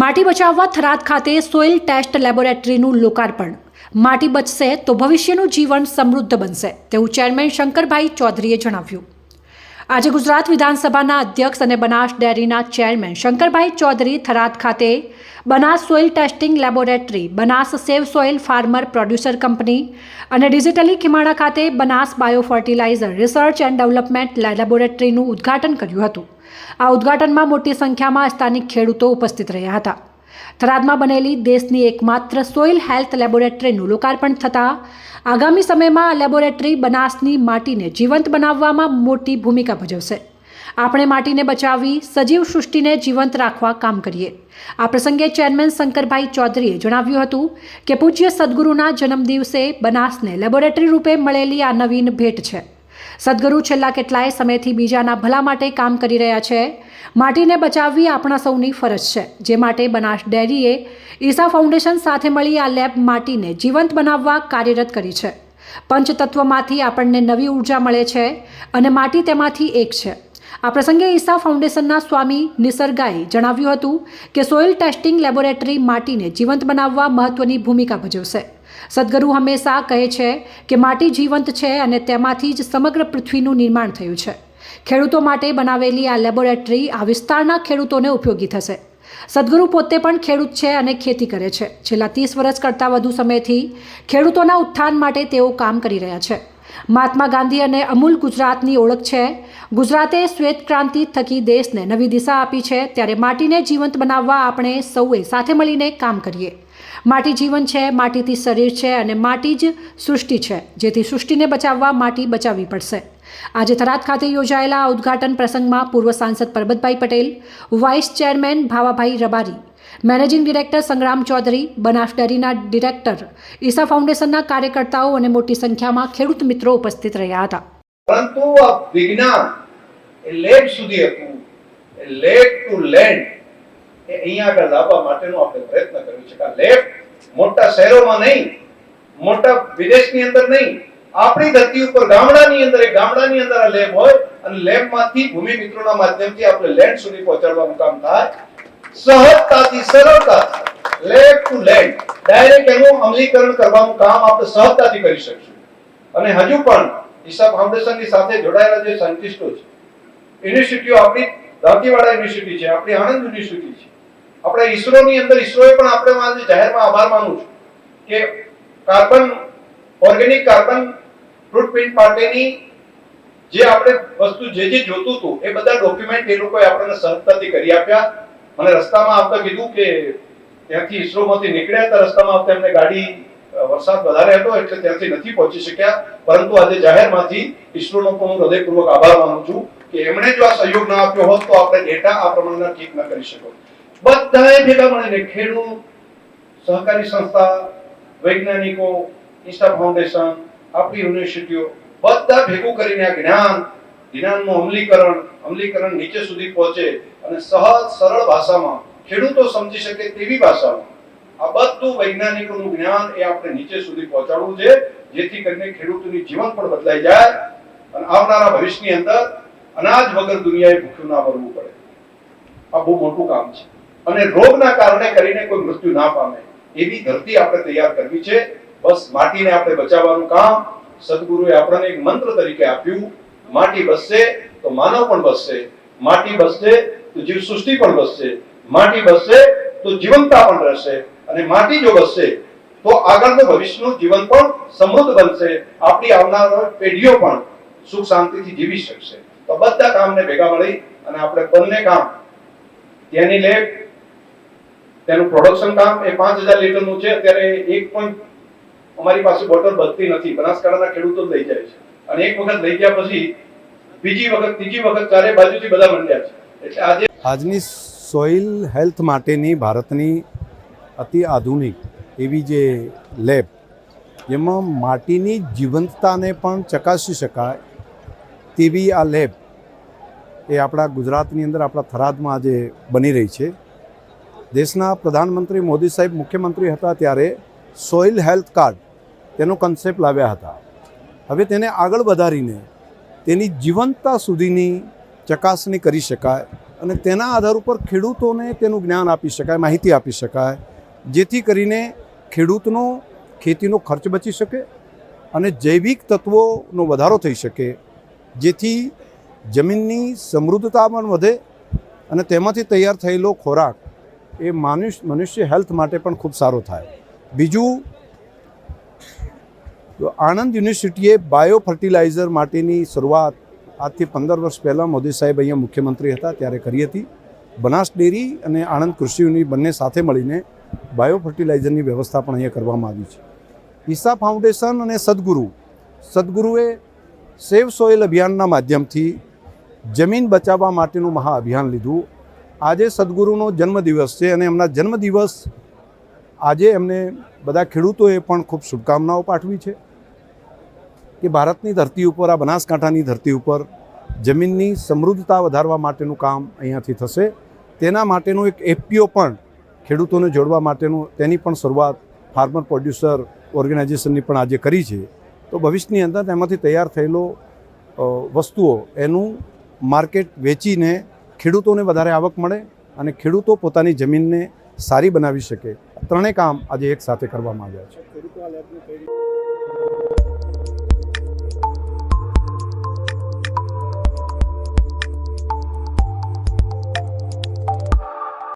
માટી બચાવવા થરાદ ખાતે સોઇલ ટેસ્ટ લેબોરેટરીનું લોકાર્પણ. માટી બચશે તો ભવિષ્યનું જીવન સમૃદ્ધ બનશે, તેવું ચેરમેન શંકરભાઈ ચૌધરીએ જણાવ્યું. આજે ગુજરાત વિધાનસભાના અધ્યક્ષ અને બનાસ ડેરીના ચેરમેન શંકરભાઈ ચૌધરી થરાદ ખાતે Banas soil testing laboratory, Banas save soil farmer producer company અને ડિજિટલી ખીમાણા ખાતે Banas bio fertiliser research and development લેબોરેટરીનું ઉદ્ઘાટન કર્યું હતું. આ ઉદ્ઘાટનમાં મોટી સંખ્યામાં સ્થાનિક ખેડૂતો ઉપસ્થિત રહ્યા હતા. થરાદમાં બનેલી દેશની એકમાત્ર સોઇલ હેલ્થ લેબોરેટરીનું લોકાર્પણ થતાં, આગામી સમયમાં આ લેબોરેટરી બનાસની માટીને જીવંત બનાવવામાં મોટી ભૂમિકા ભજવશે. આપણે માટીને બચાવી સજીવ સૃષ્ટિને જીવંત રાખવા કામ કરીએ. આ પ્રસંગે ચેરમેન શંકરભાઈ ચૌધરીએ જણાવ્યું હતું કે પૂજ્ય સદગુરુના જન્મદિવસે બનાસને લેબોરેટરી રૂપે મળેલી આ નવીન ભેટ છે. સદગુરુ છેલ્લા કેટલાય સમયથી બીજાના ભલા માટે કામ કરી રહ્યા છે. માટીને બચાવવી આપણા સૌની ફરજ છે. જે માટે બનાસ ડેરીએ ઈસા ફાઉન્ડેશન સાથે મળી આ લેબ માટીને જીવંત બનાવવા કાર્યરત કરી છે. પંચતત્વમાંથી આપણને નવી ઊર્જા મળે છે અને માટી તેમાંથી એક છે. આ પ્રસંગે ઈસા ફાઉન્ડેશનના સ્વામી નિસર્ગાએ જણાવ્યું હતું કે સોઇલ ટેસ્ટિંગ લેબોરેટરી માટીને જીવંત બનાવવા મહત્વની ભૂમિકા ભજવશે. સદગુરુ હંમેશા કહે છે કે માટી જીવંત છે અને તેમાંથી જ સમગ્ર પૃથ્વીનું નિર્માણ થયું છે. ખેડૂતો માટે બનાવેલી આ લેબોરેટરી આ વિસ્તારના ખેડૂતોને ઉપયોગી થશે. સદગુરુ પોતે પણ ખેડૂત છે અને ખેતી કરે છે. છેલ્લા ત્રીસ વર્ષ કરતાં વધુ સમયથી ખેડૂતોના ઉત્થાન માટે તેઓ કામ કરી રહ્યા છે. મહાત્મા ગાંધી અને અમૂલ ગુજરાતની ઓળખ છે. ગુજરાતે શ્વેત ક્રાંતિ થકી દેશને નવી દિશા આપી છે. ત્યારે માટીને જીવંત બનાવવા આપણે સૌએ સાથે મળીને કામ કરીએ. માટી જીવન છે, માટીથી શરીર છે અને માટી જ સૃષ્ટિ છે. જેથી સૃષ્ટિને બચાવવા માટી બચાવવી પડશે. આજે થરાદ ખાતે યોજાયેલા આ ઉદ્ઘાટન પ્રસંગમાં પૂર્વ સાંસદ Parbatbhai Patel, vice chairman Bhavabhai Rabari, managing director Sangram Chaudhary, Banas ડેરીના ડિરેક્ટર ઈસા ફાઉન્ડેશનના કાર્યકર્તાઓ અને મોટી સંખ્યામાં ખેડૂત મિત્રો ઉપસ્થિત રહ્યા હતા. પરંતુ વિજ્ઞાન લેબ સુધી હતું. Late two land. એ અહીંયા આગળ લાવવા માટેનો આપણે પ્રયત્ન કર્યો છે કે લેબ મોટા શહેરોમાં નહીં, મોટા વિદેશની અંદર નહીં, આપણી ધરતી ઉપર ગામડાની અંદર, એ ગામડાની અંદર આ લેબ હોય અને લેબમાંથી ભૂમિ મિત્રોના માધ્યમથી આપણે લેન્ડ સુધી પહોંચાડવાનું કામ થાય. સહજતાથી, સરળતાથી, લેબ ટુ લેન્ડ ડાયરેક્ટ એનું અમલીકરણ કરવાનું કામ આપણે સહજતાથી કરી શકીશું. અને હજુ પણ ઈશા ફાઉન્ડેશનની સાથે જોડાયેલા જે સાયન્ટિસ્ટો છે, યુનિવર્સિટીઓ આપણી દાંતીવાડા યુનિવર્સિટી છે, આપણી આણંદ યુનિવર્સિટી છે આપણે ઈસરોની અંદર ઈસરોએ પણ આપણે આજે જાહેરમાં આભાર માનું છું કે કાર્બન ઓર્ગેનિક કાર્બન ફૂટપ્રિન્ટ માટેની જે આપણે વસ્તુ જે જે જોતું હતું, એ બધા ડોક્યુમેન્ટ એ લોકોએ આપણને સરળતાથી કરી આપ્યા. મને રસ્તામાં આવતા કીધું કે ત્યાંથી ઈસરોમાંથી નીકળ્યા હતા, રસ્તામાં આવતા એમને ગાડી વરસાદ વધારે હતો એટલે ત્યાંથી નથી પહોંચી શક્યા. પરંતુ આજે જાહેરમાંથી ઈસરોનો હું હૃદયપૂર્વક આભાર માનું છું કે એમણે જો આ સહયોગ ના આપ્યો હોત તો આપણે ડેટા આ પ્રમાણના ઠીક ન કરી શકો બધાએ ભેગા મળીને ખેડૂત, સહકારી સંસ્થા, વૈજ્ઞાનિકો ઇન્સ્ટા ફાઉન્ડેશન, આપણી યુનિવર્સિટીઓ, બધા ભેગું કરીને આ જ્ઞાન, જ્ઞાનનું અમલીકરણ અમલીકરણ નીચે સુધી પહોંચે અને સહજ, સરળ ભાષામાં ખેડૂતો સમજી શકે તેવી ભાષામાં. આ બધું વૈજ્ઞાનિકોનું જ્ઞાન એ આપણે નીચે સુધી પહોંચાડવું છે, જેથી કરીને ખેડૂતોની જીવન પણ બદલાઈ જાય અને આવનારા ભવિષ્યની અંદર અનાજ વગર દુનિયાએ ભૂખ્યું ના મરવું પડે. આ બહુ મોટું કામ છે. અને રોગના કારણે કરીને કોઈ મૃત્યુ ના પામે. એવી ધરતી આપણે તૈયાર કરવી છે. બસ માટીને આપણે બચાવવાનું કામ. સદગુરુએ આપણને એક મંત્ર તરીકે આપ્યું. માટી બસશે તો માનવ પણ બસશે. માટી બસશે તો જીવ સૃષ્ટિ પણ બસશે. માટી બસશે તો જીવનતા પણ રહેશે. અને માટી જો બસશે તો આગળનું ભવિષ્યનું જીવન પણ સમૃદ્ધ બનશે. આપણી આવનાર પેઢીઓ પણ સુખ શાંતિથી જીવી શકશે. તો બધા કામને ભેગા મળી અને આપણે બંને કામ ત્યાંની લેબ તેનું પ્રોડક્શન કામ એ પાંચ હજાર લીટરનું છે. અત્યારે એક પણ અમારી પાસે બોટલ બચતી નથી. બનાસકાંઠાના ખેડૂતો લઈ જાય છે. અને એક વખત લઈ ગયા પછી બીજી વખત, ત્રીજી વખત ચારે બાજુથી બધા મંડ્યા છે. એટલે આજે આજની સોઇલ હેલ્થ માટેની ભારતની અતિ આધુનિક એવી જે લેબ જેમાં માટીની જીવંતતાને પણ ચકાસી શકાય તેવી આ લેબ એ આપણા ગુજરાતની અંદર આપણા થરાદમાં આજે બની રહી છે. દેશના પ્રધાનમંત્રી મોદી સાહેબ મુખ્યમંત્રી હતા ત્યારે સોઇલ હેલ્થ કાર્ડ તેનો કન્સેપ્ટ લાવ્યા હતા. હવે તેને આગળ વધારીને તેની જીવંતતા સુધીની ચકાસણી કરી શકાય અને તેના આધાર ઉપર ખેડૂતોને તેનું જ્ઞાન આપી શકાય, માહિતી આપી શકાય, જેથી કરીને ખેડૂતનો ખેતીનો ખર્ચ બચી શકે અને જૈવિક તત્વોનો વધારો થઈ શકે, જેથી જમીનની સમૃદ્ધતા પણ વધે અને તેમાંથી તૈયાર થયેલો ખોરાક એ માનુષ, મનુષ્ય હેલ્થ માટે પણ ખૂબ સારો થાય. બીજું આણંદ યુનિવર્સિટીએ બાયો ફર્ટિલાઇઝર માટેની શરૂઆત આજથી પંદર વર્ષ પહેલાં મોદી સાહેબ અહીંયા મુખ્યમંત્રી હતા, ત્યારે કરી હતી. બનાસ ડેરી અને આણંદ કૃષિ યુનિ બંને સાથે મળીને બાયો ફર્ટિલાઇઝરની વ્યવસ્થા પણ અહીંયા કરવામાં આવી છે. ઈસા ફાઉન્ડેશન અને સદગુરુ. સદગુરુએ સેવ સોઇલ અભિયાનના માધ્યમથી જમીન બચાવવા માટેનું મહા અભિયાન લીધું. આજે સદગુરુનો જન્મદિવસ છે અને એમના જન્મદિવસ આજે એમને બધા ખેડૂતોએ પણ ખૂબ શુભકામનાઓ પાઠવી છે કે ભારતની ધરતી ઉપર, આ બનાસકાંઠાની ધરતી ઉપર જમીનની સમૃદ્ધતા વધારવા માટેનું કામ અહીંયાથી થશે. તેના માટેનું એક એફપીઓ પણ ખેડૂતોને જોડવા માટેનું, તેની પણ શરૂઆત ફાર્મર પ્રોડ્યુસર ઓર્ગેનાઇઝેશનની પણ આજે કરી છે. તો ભવિષ્યની અંદર તેમાંથી તૈયાર થયેલો વસ્તુઓ એનું માર્કેટ વેચીને ખેડૂતોને વધારે આવક મળે અને ખેડૂતો પોતાની જમીનને સારી બનાવી શકે. ત્રણેય કામ આજે એક સાથે કરવામાં આવ્યા છે.